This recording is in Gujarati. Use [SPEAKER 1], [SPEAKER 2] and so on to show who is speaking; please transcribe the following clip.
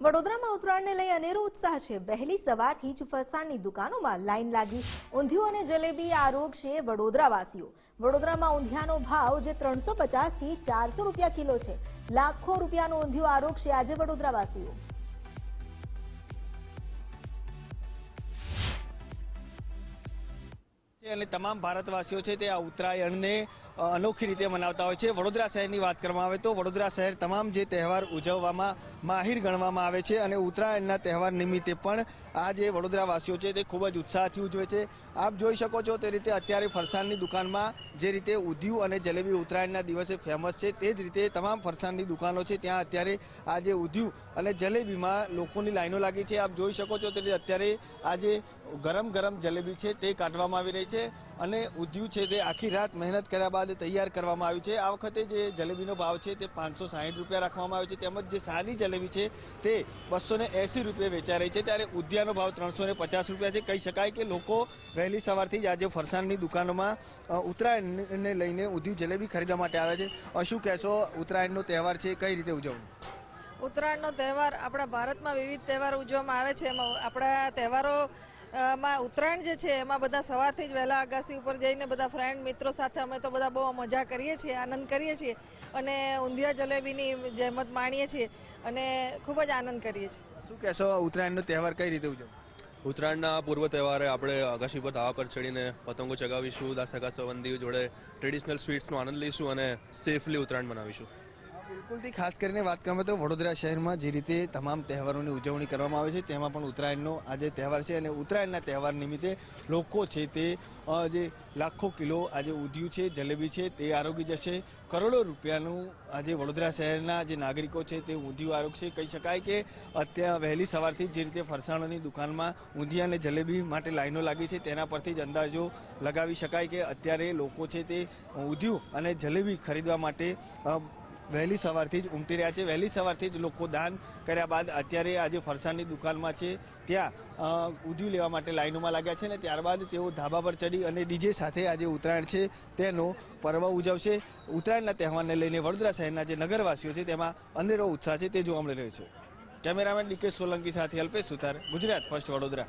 [SPEAKER 1] વડોદરામાં ઉત્તરાયણને લઈ અનેરો ઉત્સાહ છે. વહેલી સવારથી જ ફરસાણની દુકાનોમાં લાઈન લાગી. ઊંધિયું અને જલેબી આરોગશે વડોદરાવાસીઓ. વડોદરામાં ઊંધિયાનો ભાવ જે ત્રણસો પચાસથી ચારસો રૂપિયા કિલો છે. લાખો રૂપિયાનું ઊંધિયું આરોગશે આજે વડોદરાવાસીઓ.
[SPEAKER 2] અને તમામ ભારતવાસીઓ છે તે આ ઉત્તરાયણને અનોખી રીતે મનાવતા હોય છે. વડોદરા શહેરની વાત કરવામાં આવે તો વડોદરા શહેર તમામ જે તહેવાર ઉજવવામાં માહિર ગણવામાં આવે છે અને ઉત્તરાયણના તહેવાર નિમિત્તે પણ આ જે વડોદરાવાસીઓ છે તે ખૂબ જ ઉત્સાહથી ઉજવે છે. આપ જોઈ શકો છો તે રીતે અત્યારે ફરસાણની દુકાનમાં જે રીતે ઉધ્યું અને જલેબી ઉત્તરાયણના દિવસે ફેમસ છે તે જ રીતે તમામ ફરસાણની દુકાનો છે ત્યાં અત્યારે આ જે ઉધિયું અને જલેબીમાં લોકોની લાઈનો લાગી છે. આપ જોઈ શકો છો તે રીતે અત્યારે આ જે ગરમ ગરમ જલેબી છે તે કાઢવામાં આવી રહી છે. અને ઉધ્યું છે તે આખી રાત મહેનત કર્યા બાદ તૈયાર કરવામાં આવ્યું છે. આ વખતે જે જલેબીનો ભાવ છે તે પાંચસો સાહીઠ રૂપિયા રાખવામાં આવ્યો છે. તેમજ જે સાદી જલેબી છે તે બસો ને એંસી રૂપિયા વેચાઈ રહી છે. ત્યારે ઉધ્યાનો ભાવ ત્રણસો ને પચાસ રૂપિયા છે. કહી શકાય કે લોકો વહેલી સવારથી જ આજે ફરસાણની દુકાનોમાં ઉત્તરાયણને લઈને ઉધ્યું જલેબી ખરીદવા માટે આવ્યા છે. શું કહેશો? ઉત્તરાયણનો તહેવાર છે, કઈ રીતે ઉજવવું?
[SPEAKER 3] ઉત્તરાયણનો તહેવાર આપણા ભારતમાં વિવિધ તહેવાર ઉજવવામાં આવે છે. એમાં આપણા તહેવારો માં ઉત્તરાયણ જે છે એમાં બધા સવારથી જ વહેલા અગાસી ઉપર જઈને બધા ફ્રેન્ડ મિત્રો સાથે અમે તો બધા બહુ મજા કરીએ છીએ આનંદ કરીએ છીએ અને ઊંધિયા જલેબીની જહેમત માણીએ છીએ અને ખૂબ જ આનંદ કરીએ છીએ.
[SPEAKER 2] શું કહેશો ઉત્તરાયણનો તહેવાર કઈ રીતે ઉજવવું?
[SPEAKER 4] ઉત્તરાયણના પૂર્વ તહેવારે આપણે અગાશી પર ધાવા પર ચડીને પતંગો ચગાવીશું દાસકા સંબંધી જોડે ટ્રેડિશનલ સ્વીટ્સનો આનંદ લઈશું અને સેફલી ઉત્તરાયણ મનાવીશું.
[SPEAKER 2] બિલકુલથી ખાસ કરીને વાત કરવામાં તો વડોદરા શહેરમાં જે રીતે તમામ તહેવારોની ઉજવણી કરવામાં આવે છે, તેમાં પણ ઉત્તરાયણનો આજે તહેવાર છે અને ઉત્તરાયણના તહેવાર નિમિત્તે લોકો છે તે જે લાખો કિલો આજે ઉધ્યું છે, જલેબી છે તે આરોગી જશે. કરોડો રૂપિયાનું આજે વડોદરા શહેરના જે નાગરિકો છે તે ઊંધિયું આરોગશે કહી શકાય કે અત્યારે વહેલી સવારથી જે રીતે ફરસાણોની દુકાનમાં ઊંધિયા અને જલેબી માટે લાઈનો લાગી છે, તેના પરથી જ અંદાજો લગાવી શકાય કે અત્યારે લોકો છે તે ઊંધિયું અને જલેબી ખરીદવા માટે વહેલી સવારથી જ ઉમટી રહ્યા છે. વહેલી સવારથી જ લોકો દાન કર્યા બાદ અત્યારે આજે ફરસાણની દુકાનમાં છે. ત્યાં અ, લેવા માટે લાઈનોમાં લાગ્યા છે ને ત્યારબાદ તેઓ ધાબા પર ચડી અને ડીજે સાથે આજે ઉત્તરાયણ છે. તેનો પર્વ ઉજવશે. ઉત્તરાયણના તહેવારને લઈને વડોદરા શહેરના જે નગરવાસીઓ છે તેમાં અંધેરો ઉત્સાહ છે. તે જોવા મળી રહ્યો છે. કેમેરામેન ડીકે સોલંકી સાથે અલ્પેશ સુથાર ગુજરાત ફર્સ્ટ વડોદરા.